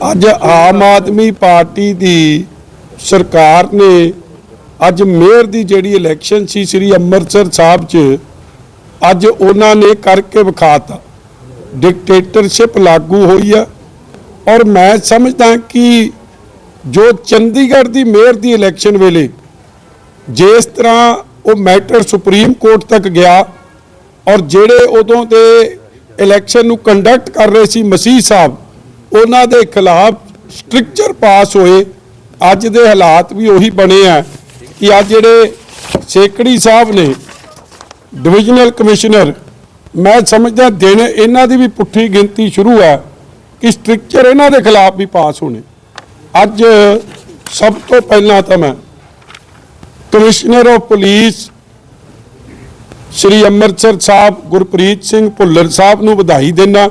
ਅੱਜ ਆਮ ਆਦਮੀ ਪਾਰਟੀ ਦੀ ਸਰਕਾਰ ਨੇ ਅੱਜ ਮੇਅਰ ਦੀ ਜਿਹੜੀ ਇਲੈਕਸ਼ਨ ਸੀ, ਸ੍ਰੀ ਅੰਮ੍ਰਿਤਸਰ ਸਾਹਿਬ 'ਚ, ਅੱਜ ਉਹਨਾਂ ਨੇ ਕਰਕੇ ਵਿਖਾਤਾ। ਡਿਕਟੇਟਰਸ਼ਿਪ ਲਾਗੂ ਹੋਈ ਆ। ਔਰ ਮੈਂ ਸਮਝਦਾ ਕਿ ਜੋ ਚੰਡੀਗੜ੍ਹ ਦੀ ਮੇਅਰ ਦੀ ਇਲੈਕਸ਼ਨ ਵੇਲੇ ਜਿਸ ਤਰ੍ਹਾਂ ਉਹ ਮੈਟਰ ਸੁਪਰੀਮ ਕੋਰਟ ਤੱਕ ਗਿਆ ਔਰ ਜਿਹੜੇ ਉਦੋਂ ਦੇ ਇਲੈਕਸ਼ਨ ਨੂੰ ਕੰਡਕਟ ਕਰ ਰਹੇ ਸੀ ਮਸੀਹ ਸਾਹਿਬ ਉਹਨਾਂ ਦੇ ਖਿਲਾਫ ਸਟ੍ਰਿਕਚਰ ਪਾਸ ਹੋਏ। ਅੱਜ ਦੇ ਹਾਲਾਤ ਵੀ ਉਹੀ ਬਣੇ ਆ ਕਿ ਅੱਜ ਜਿਹੜੇ ਸੇਕੜੀ ਸਾਹਿਬ ਨੇ, ਡਿਵੀਜ਼ਨਲ ਕਮਿਸ਼ਨਰ, ਮੈਂ ਸਮਝਦਾ ਦਿਨ ਇਹਨਾਂ ਦੀ ਵੀ ਪੁੱਠੀ ਗਿਣਤੀ ਸ਼ੁਰੂ ਹੈ ਕਿ ਸਟ੍ਰਿਕਚਰ ਇਹਨਾਂ ਦੇ ਖਿਲਾਫ ਵੀ ਪਾਸ ਹੋਣੇ। ਅੱਜ ਸਭ ਤੋਂ ਪਹਿਲਾਂ ਤਾਂ ਮੈਂ commissioner of police Shri Amritsar Sahib Gurpreet Singh Bhullar Sahib ਨੂੰ ਵਧਾਈ ਦਿੰਦਾ।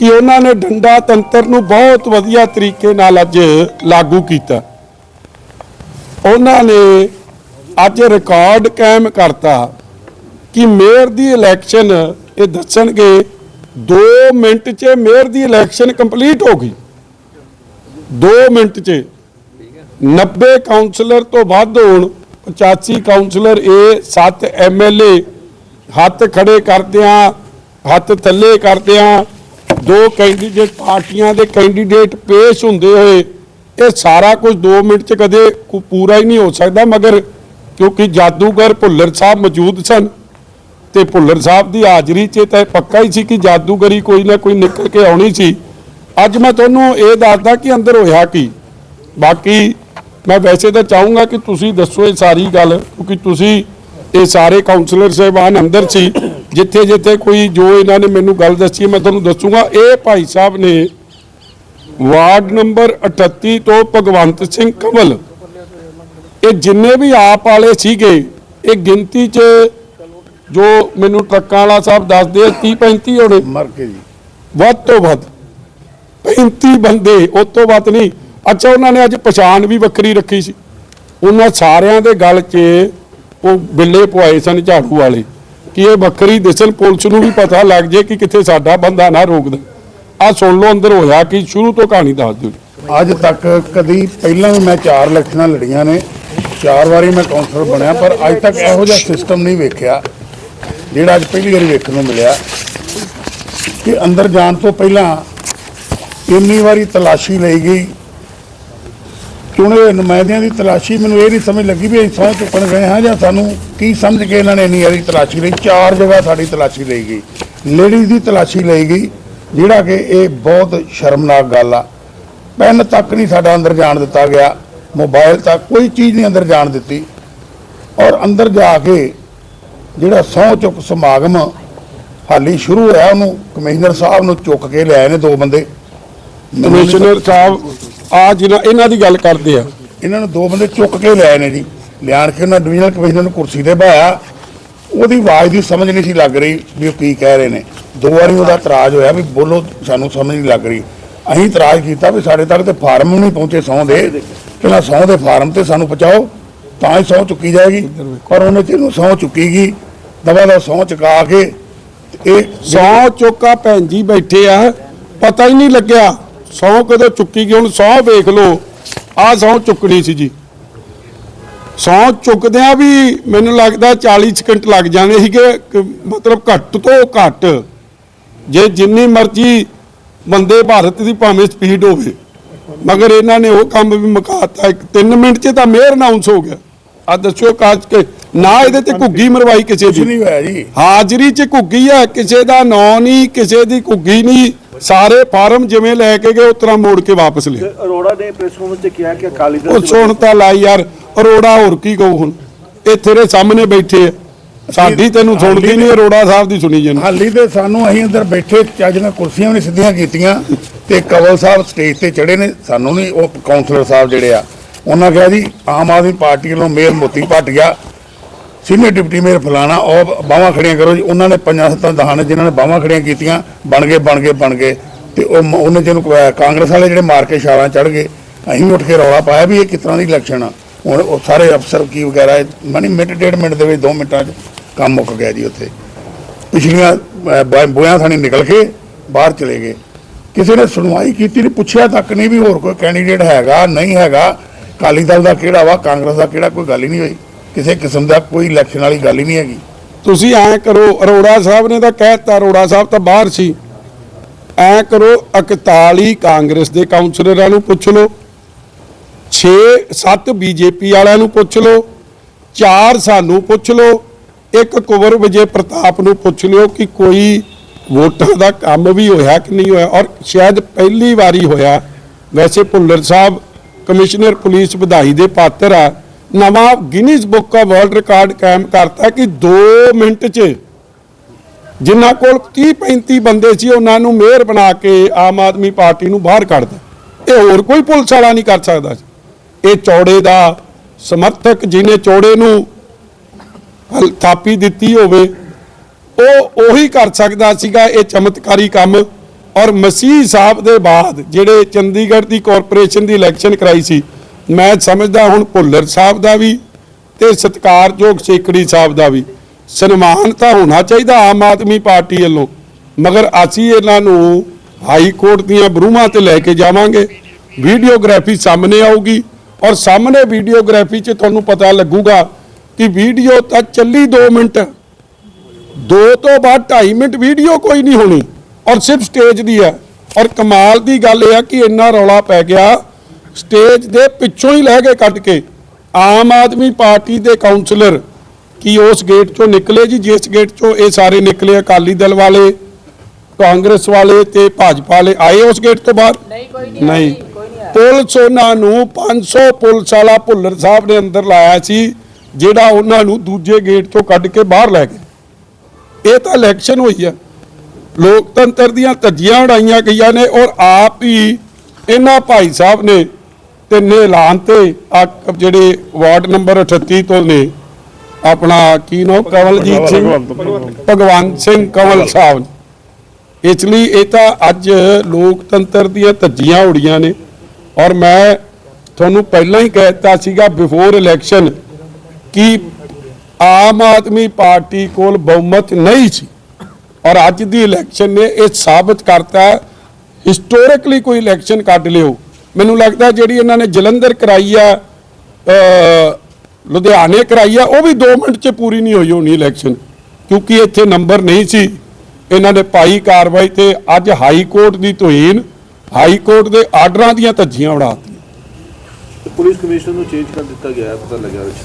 ਕਿ ਉਹਨਾਂ ਨੇ ਡੰਡਾ ਤੰਤਰ ਨੂੰ ਬਹੁਤ ਵਧੀਆ ਤਰੀਕੇ ਨਾਲ ਅੱਜ ਲਾਗੂ ਕੀਤਾ। ਉਹਨਾਂ ਨੇ ਅੱਜ ਰਿਕਾਰਡ ਕਾਇਮ ਕਰਤਾ ਕਿ ਮੇਅਰ ਦੀ ਇਲੈਕਸ਼ਨ ਇਹ ਦੱਸਣਗੇ 2 ਮਿੰਟ 'ਚ ਮੇਅਰ ਦੀ ਇਲੈਕਸ਼ਨ ਕੰਪਲੀਟ ਹੋ ਗਈ। 2 ਮਿੰਟ 'ਚ। 90 ਕਾਉਂਸਲਰ ਤੋਂ ਵੱਧ ਹੋਣ 85 ਕਾਉਂਸਲਰ ਇਹ 7 ਐਮਐਲਏ ਹੱਥ ਖੜੇ ਕਰਦਿਆਂ, ਹੱਥ ਥੱਲੇ ਕਰਦਿਆਂ ਦੋ ਕੈਂਡੀਡੇਟ ਪਾਰਟੀਆਂ ਦੇ ਕੈਂਡੀਡੇਟ ਪੇਸ਼ ਹੁੰਦੇ ਹੋਏ, ਇਹ ਸਾਰਾ ਕੁਝ 2 ਮਿੰਟ 'ਚ ਕਦੇ ਕੋ- ਪੂਰਾ ਹੀ ਨਹੀਂ ਹੋ ਸਕਦਾ, ਮਗਰ ਕਿਉਂਕਿ ਜਾਦੂਗਰ ਭੁੱਲਰ ਸਾਹਿਬ ਮੌਜੂਦ ਸਨ ਤੇ ਭੁੱਲਰ ਸਾਹਿਬ ਦੀ ਹਾਜ਼ਰੀ 'ਚ ਤਾਂ ਪੱਕਾ ਹੀ ਸੀ ਕਿ ਜਾਦੂਗਰੀ ਕੋਈ ਨਾ ਕੋਈ ਨਿਕਲ ਕੇ ਆਉਣੀ ਸੀ। ਅੱਜ ਮੈਂ ਤੁਹਾਨੂੰ ਇਹ ਦੱਸਦਾ ਕਿ ਅੰਦਰ ਹੋਇਆ ਕੀ। ਬਾਕੀ ਮੈਂ ਵੈਸੇ ਤਾਂ ਚਾਹੂੰਗਾ ਕਿ ਤੁਸੀਂ ਦੱਸੋ ਇਹ ਸਾਰੀ ਗੱਲ, ਕਿਉਂਕਿ ਤੁਸੀਂ ਇਹ ਸਾਰੇ ਕਾਉਂਸਲਰ ਸਾਹਿਬਾਨ ਅੰਦਰ ਸੀ। ਜਿੱਥੇ ਜਿੱਥੇ ਕੋਈ ਜੋ ਇਹਨਾਂ ਨੇ ਮੈਨੂੰ ਗੱਲ ਦੱਸੀ ਮੈਂ ਤੁਹਾਨੂੰ ਦੱਸੂਗਾ ਇਹ ਭਾਈ ਸਾਹਿਬ ਨੇ ਵਾਰਡ ਨੰਬਰ 38 ਤੋਂ ਭਗਵੰਤ ਸਿੰਘ ਕਮਲ ਇਹ ਜਿੰਨੇ ਵੀ ਆਪ ਵਾਲੇ ਸੀਗੇ ਇਹ ਗਿਣਤੀ 'ਚ ਜੋ ਮੈਨੂੰ ਟਰੱਕਾਂ ਵਾਲਾ ਸਾਹਿਬ ਦੱਸਦੇ ਆ 30 35 ਹੋਣੇ। ਮਰ ਕੇ ਜੀ। ਵੱਧ ਤੋਂ ਵੱਧ 35 ਬੰਦੇ ਉਸ ਤੋਂ ਵੱਧ ਨਹੀਂ। ਅੱਛਾ ਉਹਨਾਂ ਨੇ ਅੱਜ ਪਛਾਣ ਵੀ ਵੱਖਰੀ ਰੱਖੀ ਸੀ। ਉਹਨਾਂ ਸਾਰਿਆਂ ਦੇ ਗਲ 'ਚ ਉਹ ਬਿੱਲੇ ਪਵਾਏ ਸਨ ਝਾੜੂ ਵਾਲੇ। ਕਿ ਇਹ ਵੱਖਰੀ ਦਿਸਣ ਪੁਲਿਸ ਨੂੰ ਵੀ ਪਤਾ ਲੱਗ ਜੇ ਕਿ ਕਿੱਥੇ ਸਾਡਾ ਬੰਦਾ ਨਾ ਰੋਕਦਾ ਆ ਸੁਣ ਲਓ ਅੰਦਰ ਹੋਇਆ ਕਿ ਸ਼ੁਰੂ ਤੋਂ ਕਹਾਣੀ ਦੱਸ ਦਿਓ ਅੱਜ ਤੱਕ ਕਦੀ ਪਹਿਲਾਂ ਵੀ ਮੈਂ ਚਾਰ ਇਲੈਕਸ਼ਨਾਂ ਲੜੀਆਂ ਨੇ, ਚਾਰ ਵਾਰੀ ਮੈਂ ਕਾਉਂਸਲਰ ਬਣਿਆ, ਪਰ ਅੱਜ ਤੱਕ ਇਹੋ ਜਿਹਾ ਸਿਸਟਮ ਨਹੀਂ ਵੇਖਿਆ, ਜਿਹੜਾ ਅੱਜ ਪਹਿਲੀ ਵਾਰੀ ਵੇਖਣ ਨੂੰ ਮਿਲਿਆ। ਕਿ ਅੰਦਰ ਜਾਣ ਤੋਂ ਪਹਿਲਾਂ ਇੰਨੀ ਵਾਰੀ ਤਲਾਸ਼ੀ ਲਈ ਗਈ ਚੁਣੇ ਨੁਮਾਇੰਦਿਆਂ ਦੀ ਤਲਾਸ਼ੀ ਮੈਨੂੰ ਇਹ ਨਹੀਂ ਸਮਝ ਲੱਗੀ ਵੀ ਅਸੀਂ ਸਹੁੰ ਚੁੱਕਣ ਗਏ ਹਾਂ ਜਾਂ ਸਾਨੂੰ ਕੀ ਸਮਝ ਕੇ ਇਹਨਾਂ ਨੇ ਇੰਨੀ ਵਾਰੀ ਤਲਾਸ਼ੀ ਲਈ? ਚਾਰ ਜਗ੍ਹਾ ਸਾਡੀ ਤਲਾਸ਼ੀ ਲਈ ਗਈ। ਲੇਡੀਜ਼ ਦੀ ਤਲਾਸ਼ੀ ਲਈ ਗਈ, ਜਿਹੜਾ ਕਿ ਇਹ ਬਹੁਤ ਸ਼ਰਮਨਾਕ ਗੱਲ ਆ। ਪੈਨ ਤੱਕ ਨਹੀਂ ਸਾਡਾ ਅੰਦਰ ਜਾਣ ਦਿੱਤਾ ਗਿਆ, ਮੋਬਾਈਲ ਤੱਕ ਕੋਈ ਚੀਜ਼ ਨਹੀਂ ਅੰਦਰ ਜਾਣ ਦਿੱਤੀ। ਔਰ ਅੰਦਰ ਜਾ ਕੇ ਜਿਹੜਾ ਸਹੁੰ ਚੁੱਕ ਸਮਾਗਮ ਹਾਲੀ ਸ਼ੁਰੂ ਹੋਇਆ, ਉਹਨੂੰ ਕਮਿਸ਼ਨਰ ਸਾਹਿਬ ਨੂੰ ਚੁੱਕ ਕੇ ਲਿਆਏ ਨੇ ਦੋ ਬੰਦੇ। ਕਮਿਸ਼ਨਰ ਸਾਹਿਬ ਆ ਜਿਹਨਾਂ ਇਹਨਾਂ ਦੀ ਗੱਲ ਕਰਦੇ ਆ। ਇਹਨਾਂ ਨੂੰ ਦੋ ਬੰਦੇ ਚੁੱਕ ਕੇ ਲਿਆਏ ਨੇ ਜੀ। ਲਿਆਣ ਕੇ ਉਹਨਾਂ ਡਿਵੀਜ਼ਨਲ ਕਮਿਸ਼ਨਰ ਨੂੰ ਕੁਰਸੀ ਤੇ ਬਾਇਆ ਉਹਦੀ ਆਵਾਜ਼ ਦੀ ਸਮਝ ਨਹੀਂ ਸੀ ਲੱਗ ਰਹੀ ਵੀ ਉਹ ਕੀ ਕਹਿ ਰਹੇ ਨੇ। ਦੋ ਵਾਰੀ ਉਹਦਾ ਇਤਰਾਜ਼ ਹੋਇਆ ਵੀ ਬੋਲੋ ਸਾਨੂੰ ਸਮਝ ਨਹੀਂ ਲੱਗ ਰਹੀ। ਅਸੀਂ ਇਤਰਾਜ਼ ਕੀਤਾ ਵੀ ਸਾਡੇ ਤੱਕ ਤੇ ਫਾਰਮ ਨਹੀਂ ਪਹੁੰਚੇ ਸਹੁੰ ਦੇ। ਪਹਿਲਾਂ ਸਹੁੰ ਦੇ ਫਾਰਮ ਤੇ ਸਾਨੂੰ ਪਹੁੰਚਾਓ ਤਾਂ ਹੀ ਸਹੁੰ ਚੁੱਕੀ ਜਾਏਗੀ। ਪਰ ਉਹਨੇ ਜਿਹਨੂੰ ਸਹੁੰ ਚੁੱਕੀ ਗਈ। ਦਵਾ ਦਾ ਸਹੁੰ ਚੁਕਾ ਕੇ ਤੇ ਇਹ ਸੌ ਚੋਕਾ ਭੈਣ ਜੀ ਬੈਠੇ ਆ ਪਤਾ ਹੀ ਨਹੀਂ ਲੱਗਿਆ। ਸੌ ਕਦੋਂ ਚੁੱਕੀ ਗਈ ਹੁਣ ਸੌ ਵੇਖ ਲਓ। ਆ ਸੌ ਚੁੱਕਣੀ ਸੀ ਜੀ। ਸੌ ਚੁੱਕਦਿਆਂ ਵੀ ਮੈਨੂੰ ਲੱਗਦਾ 40 ਸਕਿੰਟ ਲੱਗ ਜਾਂਦੇ ਸੀਗੇ ਮਤਲਬ ਘੱਟ ਤੋਂ ਘੱਟ। ਜੇ ਜਿੰਨੀ ਮਰਜ਼ੀ ਬੰਦੇ ਭਾਰਤ ਦੀ ਭਾਵੇਂ ਸਪੀਡ ਹੋਵੇ। ਮਗਰ ਇਹਨਾਂ ਨੇ ਉਹ ਕੰਮ ਵੀ ਮੁਕਾਤਾ। ਇੱਕ 3 ਮਿੰਟ 'ਚ ਤਾਂ ਮੇਅਰ ਅਨਾਉਂਸ ਹੋ ਗਿਆ। ਆ ਦੱਸਿਓ ਕਾਜ ਕੇ ਨਾ ਇਹਦੇ ਤੇ ਘੁੱਗੀ ਮਰਵਾਈ ਕਿਸੇ ਦੀ। ਹਾਜ਼ਰੀ 'ਚ ਘੁੱਗੀ ਆ ਕਿਸੇ ਦਾ ਨਾਂ ਨਹੀਂ ਕਿਸੇ ਦੀ ਘੁੱਗੀ ਨਹੀਂ। ਸਾਰੇ ਫਾਰਮ ਜਿਵੇਂ ਲੈ ਕੇ ਗਏ ਉਤਰਾ ਮੋੜ ਕੇ ਵਾਪਸ ਲਿਆ। ਅਰੋੜਾ ਨੇ ਪ੍ਰੈਸ ਕਾਨਫਰੰਸ 'ਚ ਕਿਹਾ ਕਿ ਅਕਾਲੀ ਦਲ ਉਹ ਸੁਣ ਤਾਂ ਲਾਈ ਯਾਰ ਅਰੋੜਾ ਹੋਰ ਕੀ ਕਹੂ ਹੁਣ? ਇਹ ਤੇਰੇ ਸਾਹਮਣੇ ਬੈਠੇ ਆ। ਸਾਡੀ ਤੈਨੂੰ ਸੁਣਦੀ ਨਹੀਂ ਅਰੋੜਾ ਸਾਹਿਬ ਦੀ ਸੁਣੀ ਜਾਂਦੀ ਹਾਲੀ ਤੇ ਸਾਨੂੰ ਅਸੀਂ ਅੰਦਰ ਬੈਠੇ ਚੱਜ ਨਾਲ ਕੁਰਸੀਆਂ ਵੀ ਨਹੀਂ ਸਿੱਧੀਆਂ ਕੀਤੀਆਂ ਤੇ ਕਵਲ ਸਾਹਿਬ ਸਟੇਜ ਤੇ ਚੜੇ ਨੇ ਸਾਨੂੰ ਨਹੀਂ ਉਹ ਕਾਉਂਸਲਰ ਸਾਹਿਬ ਜਿਹੜੇ ਆ ਉਹਨਾਂ ਕਿਹਾ ਜੀ ਆਮ ਆਦਮੀ ਪਾਰਟੀ ਵੱਲੋਂ mayor Moti Bhatia senior deputy mayor ਫਲਾਣਾ ਉਹ ਬਾਹਾਂ ਖੜੀਆਂ ਕਰੋ ਜੀ। ਉਹਨਾਂ ਨੇ ਪੰਜਾਂ ਸੱਤਾਂ ਦਹਾਂ ਨੇ ਜਿਨ੍ਹਾਂ ਨੇ ਬਾਹਾਂ ਖੜੀਆਂ ਕੀਤੀਆਂ ਬਣ ਗਏ ਬਣ ਗਏ ਬਣ ਗਏ। ਤੇ ਉਹ ਉਹਨੇ ਜਿਹਨੂੰ ਕਾਂਗਰਸ ਵਾਲੇ ਜਿਹੜੇ ਮਾਰ ਕੇ ਛਾਲਾਂ ਚੜ ਗਏ ਅਸੀਂ ਉੱਠ ਕੇ ਰੌਲਾ ਪਾਇਆ ਵੀ ਇਹ ਕਿਸ ਤਰ੍ਹਾਂ ਦੀ ਇਲੈਕਸ਼ਨ ਆ। ਹੁਣ ਉਹ ਸਾਰੇ ਅਫਸਰ ਕੀ ਵਗੈਰਾ ਮਨੀ ਮਿੰਟ ਡੇਢ ਮਿੰਟ ਦੇ ਵਿੱਚ 2 ਮਿੰਟਾਂ 'ਚ ਕੰਮ ਮੁੱਕ ਗਿਆ ਜੀ ਉੱਥੇ। ਪਿਛਲੀਆਂ ਅਹ, ਬ- ਬੋਇਆਂ ਥਾਣੀ ਨਿਕਲ ਕੇ ਬਾਹਰ ਚਲੇ ਗਏ। ਕਿਸੇ ਨੇ ਸੁਣਵਾਈ ਕੀਤੀ ਨਹੀਂ ਪੁੱਛਿਆ ਤੱਕ ਨਹੀਂ ਵੀ ਹੋਰ ਕੋਈ ਕੈਂਡੀਡੇਟ ਹੈਗਾ ਨਹੀਂ ਹੈਗਾ। ਅਕਾਲੀ ਦਲ ਦਾ ਕਿਹੜਾ ਵਾ ਕਾਂਗਰਸ ਦਾ ਕਿਹੜਾ ਕੋਈ ਗੱਲ ਹੀ ਨਹੀਂ ਹੋਈ। ਕਿਸੇ ਕਿਸਮ ਦਾ ਕੋਈ ਇਲੈਕਸ਼ਨ ਵਾਲੀ ਗੱਲ ਹੀ ਨਹੀਂ ਹੈਗੀ। ਤੁਸੀਂ ਐ ਕਰੋ, ਅਰੋੜਾ ਸਾਹਿਬ ਨੇ ਤਾਂ ਕਹਿਤਾ ਅਰੋੜਾ ਸਾਹਿਬ ਤਾਂ ਬਾਹਰ ਸੀ। ਐ ਕਰੋ 41 ਕਾਂਗਰਸ ਦੇ ਕਾਉਂਸਲਰਾਂ ਨੂੰ ਪੁੱਛ ਲਓ 6 7 ਬੀਜੇਪੀ ਵਾਲਿਆਂ ਨੂੰ ਪੁੱਛ ਲਓ 4 ਸਾਨੂੰ ਪੁੱਛ ਲਓ, ਇੱਕ ਕੁਵਰ ਵਿਜੇ ਪ੍ਰਤਾਪ ਨੂੰ ਪੁੱਛ ਲਿਓ ਕਿ ਕੋਈ ਵੋਟਾਂ ਦਾ ਕੰਮ ਵੀ ਹੋਇਆ ਕਿ ਨਹੀਂ ਹੋਇਆ। ਔਰ ਸ਼ਾਇਦ ਪਹਿਲੀ ਵਾਰੀ ਹੋਇਆ। ਵੈਸੇ ਭੁੱਲਰ ਸਾਹਿਬ ਕਮਿਸ਼ਨਰ ਪੁਲਿਸ ਵਧਾਈ ਦੇ ਪਾਤਰ ਆ। ਨਵਾਂ Guinness book of world record ਕਾਇਮ ਕਰਤਾ ਕਿ 2 ਮਿੰਟ 'ਚ ਜਿਨ੍ਹਾਂ ਕੋਲ 30 35 ਬੰਦੇ ਸੀ, ਉਹਨਾਂ ਨੂੰ ਮੇਅਰ ਬਣਾ ਕੇ ਆਮ ਆਦਮੀ ਪਾਰਟੀ ਨੂੰ ਬਾਹਰ ਕੱਢਦਾ ਇਹ ਹੋਰ ਕੋਈ ਪੁਲਿਸ ਵਾਲਾ ਨਹੀਂ ਕਰ ਸਕਦਾ ਇਹ ਚੌੜੇ ਦਾ ਸਮਰਥਕ ਜਿਹਨੇ ਚੌੜੇ ਨੂੰ ਥਾਪੀ ਦਿੱਤੀ ਹੋਵੇ, ਉਹ ਉਹੀ ਕਰ ਸਕਦਾ ਸੀਗਾ। ਇਹ ਚਮਤਕਾਰੀ ਕੰਮ ਔਰ ਮਸੀਹ ਸਾਹਿਬ ਦੇ ਬਾਅਦ ਜਿਹੜੇ ਚੰਡੀਗੜ੍ਹ ਦੀ ਕਾਰਪੋਰੇਸ਼ਨ ਦੀ ਇਲੈਕਸ਼ਨ ਕਰਾਈ ਸੀ ਮੈਂ ਸਮਝਦਾ ਹੁਣ ਭੁੱਲਰ ਸਾਹਿਬ ਦਾ ਵੀ ਤੇ ਸਤਿਕਾਰਯੋਗ ਸੇਕੜੀ ਸਾਹਿਬ ਦਾ ਵੀ। ਸਨਮਾਨ ਤਾਂ ਹੋਣਾ ਚਾਹੀਦਾ ਆਮ ਆਦਮੀ ਪਾਰਟੀ ਵੱਲੋਂ, ਮਗਰ ਅਸੀਂ ਇਹਨਾਂ ਨੂੰ ਹਾਈ ਕੋਰਟ ਦੀਆਂ ਬਰੂਹਾਂ ਤੇ ਲੈ ਕੇ ਜਾਵਾਂਗੇ। ਵੀਡੀਓਗ੍ਰਾਫੀ ਸਾਹਮਣੇ ਆਊਗੀ ਔਰ ਸਾਹਮਣੇ ਵੀਡੀਓਗ੍ਰਾਫੀ 'ਚ ਤੁਹਾਨੂੰ ਪਤਾ ਲੱਗੂਗਾ ਕਿ ਵੀਡੀਓ ਤਾਂ ਚੱਲੀ 2 ਮਿੰਟ। ਦੋ ਤੋਂ ਬਾਅਦ 2.5 ਮਿੰਟ ਵੀਡੀਓ ਕੋਈ ਨਹੀਂ ਹੋਣੀ ਔਰ ਸਿਰਫ ਸਟੇਜ ਦੀ ਹੈ। ਔਰ ਕਮਾਲ ਦੀ ਗੱਲ ਇਹ ਆ ਕਿ ਇੰਨਾ ਰੌਲਾ ਪੈ ਗਿਆ ਸਟੇਜ ਦੇ ਪਿੱਛੋਂ ਹੀ ਲੈ ਕੇ ਕੱਢ ਕੇ ਆਮ ਆਦਮੀ ਪਾਰਟੀ ਦੇ ਕਾਉਂਸਲਰ ਕੀ ਉਸ ਗੇਟ ਚੋਂ ਨਿਕਲੇ ਜੀ? ਜਿਸ ਗੇਟ ਚੋਂ ਇਹ ਸਾਰੇ ਨਿਕਲੇ ਅਕਾਲੀ ਦਲ ਵਾਲੇ ਕਾਂਗਰਸ ਵਾਲੇ ਤੇ ਭਾਜਪਾ ਵਾਲੇ ਆਏ ਉਸ ਗੇਟ ਤੋਂ ਬਾਹਰ? ਨਹੀਂ ਕੋਈ ਨਹੀਂ ਨਹੀਂ। ਆਈ, ਕੋਈ ਨਹੀਂ ਆਇਆ। ਪੁਲਿਸ ਉਹਨਾਂ ਨੂੰ 500 ਪੁਲਿਸ ਵਾਲਾ ਭੁੱਲਰ ਸਾਹਿਬ ਨੇ ਅੰਦਰ ਲਾਇਆ ਸੀ ਜਿਹੜਾ ਉਹਨਾਂ ਨੂੰ ਦੂਜੇ ਗੇਟ ਤੋਂ ਕੱਢ ਕੇ ਬਾਹਰ ਲੈ ਗਏ ਇਹ ਤਾਂ ਇਲੈਕਸ਼ਨ ਹੋਈ ਆ। ਲੋਕਤੰਤਰ ਦੀਆਂ ਧੱਜੀਆਂ ਉਡਾਈਆਂ ਗਈਆਂ ਨੇ ਔਰ ਆਪ ਹੀ ਇਹਨਾਂ ਭਾਈ ਸਾਹਿਬ ਨੇ ਤਿੰਨੇ ਐਲਾਨ ਤੇ ਆ ਜਿਹੜੇ ਵਾਰਡ ਨੰਬਰ 38 ਤੋਂ ਨੇ, ਆਪਣਾ ਕੀ ਨੋ, ਕਵਲਜੀਤ ਸਿੰਘ? ਭਗਵੰਤ ਸਿੰਘ ਕੰਵਲ ਸਾਹਿਬ। ਇਸ ਲਈ ਇਹ ਤਾਂ ਅੱਜ ਲੋਕਤੰਤਰ ਦੀਆਂ ਧੱਜੀਆਂ ਉੜੀਆਂ ਨੇ। ਔਰ ਮੈਂ ਤੁਹਾਨੂੰ ਪਹਿਲਾਂ ਹੀ ਕਹਿ ਦਿੱਤਾ ਸੀਗਾ ਬਿਫੋਰ ਇਲੈਕਸ਼ਨ ਕਿ ਆਮ ਆਦਮੀ ਪਾਰਟੀ ਕੋਲ ਬਹੁਮਤ ਨਹੀਂ ਸੀ। ਔਰ ਅੱਜ ਦੀ ਇਲੈਕਸ਼ਨ ਨੇ ਇਹ ਸਾਬਤ ਕਰਤਾ। ਹਿਸਟੋਰਿਕਲੀ ਕੋਈ ਇਲੈਕਸ਼ਨ ਕੱਢ ਲਿਓ। ਮੈਨੂੰ ਲੱਗਦਾ ਜਿਹੜੀ ਇਹਨਾਂ ਨੇ ਜਲੰਧਰ ਕਰਾਈ ਆ ਅ, ਲੁਧਿਆਣੇ ਕਰਾਈ ਆ ਉਹ ਵੀ 2 ਮਿੰਟ 'ਚ ਪੂਰੀ ਨਹੀਂ ਹੋਈ ਹੋਣੀ ਇਲੈਕਸ਼ਨ ਕਿਉਂਕਿ ਇੱਥੇ ਨੰਬਰ ਨਹੀਂ ਸੀ। ਇਹਨਾਂ ਨੇ ਪਾਈ ਕਾਰਵਾਈ ਤੇ ਅੱਜ ਹਾਈ ਕੋਰਟ ਦੀ ਤੋਹੀਨ ਹਾਈ ਕੋਰਟ ਦੇ ਆਰਡਰਾਂ ਦੀਆਂ ਧੱਜੀਆਂ ਉਡਾਤੀਆਂ ਪੁਲਿਸ ਕਮਿਸ਼ਨਰ ਨੂੰ ਚੇਂਜ ਕਰ ਦਿੱਤਾ ਗਿਆ ਪਤਾ ਲੱਗਿਆ ਵਿੱਚ।